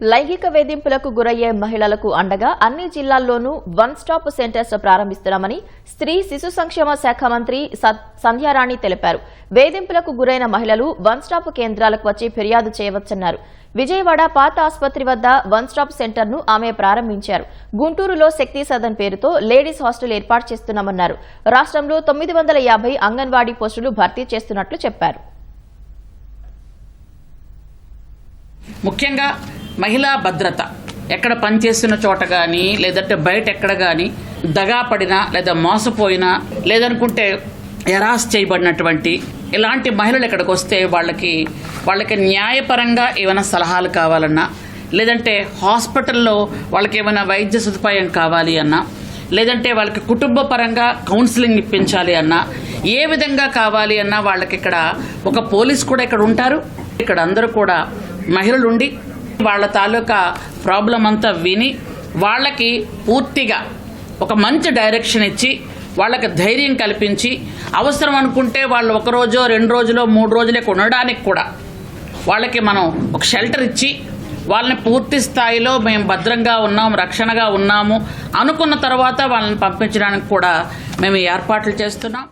లైంగిక వేధింపులకు గురయ్యే మహిళలకు అండగా అన్ని జిల్లాల్లోనూ వన్ స్టాప్ సెంటర్స్ ప్రారంభిస్తున్నామని స్త్రీ శిశు సంక్షేమ శాఖ మంత్రి సంధ్యారాణి తెలిపారు. వేధింపులకు గురైన మహిళలు వన్ స్టాప్ కేంద్రాలకు వచ్చి ఫిర్యాదు చేయవచ్చన్నారు. విజయవాడ పాత ఆసుపత్రి వద్ద వన్ స్టాప్ సెంటర్ను ఆమె ప్రారంభించారు. గుంటూరులో శక్తి సదన్ పేరుతో లేడీస్ హాస్టల్ ఏర్పాటు చేస్తున్నామన్నారు. రాష్ట్రంలో తొమ్మిది వందల యాభై అంగన్వాడీ పోస్టులు భర్తీ చేస్తున్నట్లు చెప్పారు. ముఖ్యంగా మహిళా భద్రత. ఎక్కడ పనిచేస్తున్న చోట కానీ లేదంటే బయట ఎక్కడ కానీ దగా పడినా లేదా మోసపోయినా లేదనుకుంటే ఎరాస్ చేయబడినటువంటి ఇలాంటి మహిళలు ఇక్కడికి వస్తే వాళ్ళకి వాళ్ళకి న్యాయపరంగా ఏమైనా సలహాలు కావాలన్నా లేదంటే హాస్పిటల్లో వాళ్ళకి ఏమైనా వైద్య సదుపాయం కావాలి అన్నా లేదంటే వాళ్ళకి కుటుంబ పరంగా కౌన్సిలింగ్ ఇప్పించాలి అన్నా ఏ విధంగా కావాలి అన్నా వాళ్ళకి ఇక్కడ ఒక పోలీస్ కూడా ఇక్కడ ఉంటారు. ఇక్కడ అందరూ కూడా మహిళలు ఉండి వాళ్ళ తాలూకా ప్రాబ్లం అంతా విని వాళ్ళకి పూర్తిగా ఒక మంచి డైరెక్షన్ ఇచ్చి వాళ్ళకి ధైర్యం కల్పించి అవసరం అనుకుంటే వాళ్ళు ఒక రోజో రెండు రోజులో మూడు రోజులే ఉండడానికి కూడా వాళ్ళకి మనం ఒక షెల్టర్ ఇచ్చి వాళ్ళని పూర్తి స్థాయిలో మేము భద్రంగా ఉన్నాం రక్షణగా ఉన్నాము అనుకున్న తర్వాత వాళ్ళని పంపించడానికి కూడా మేము ఏర్పాట్లు చేస్తున్నాం.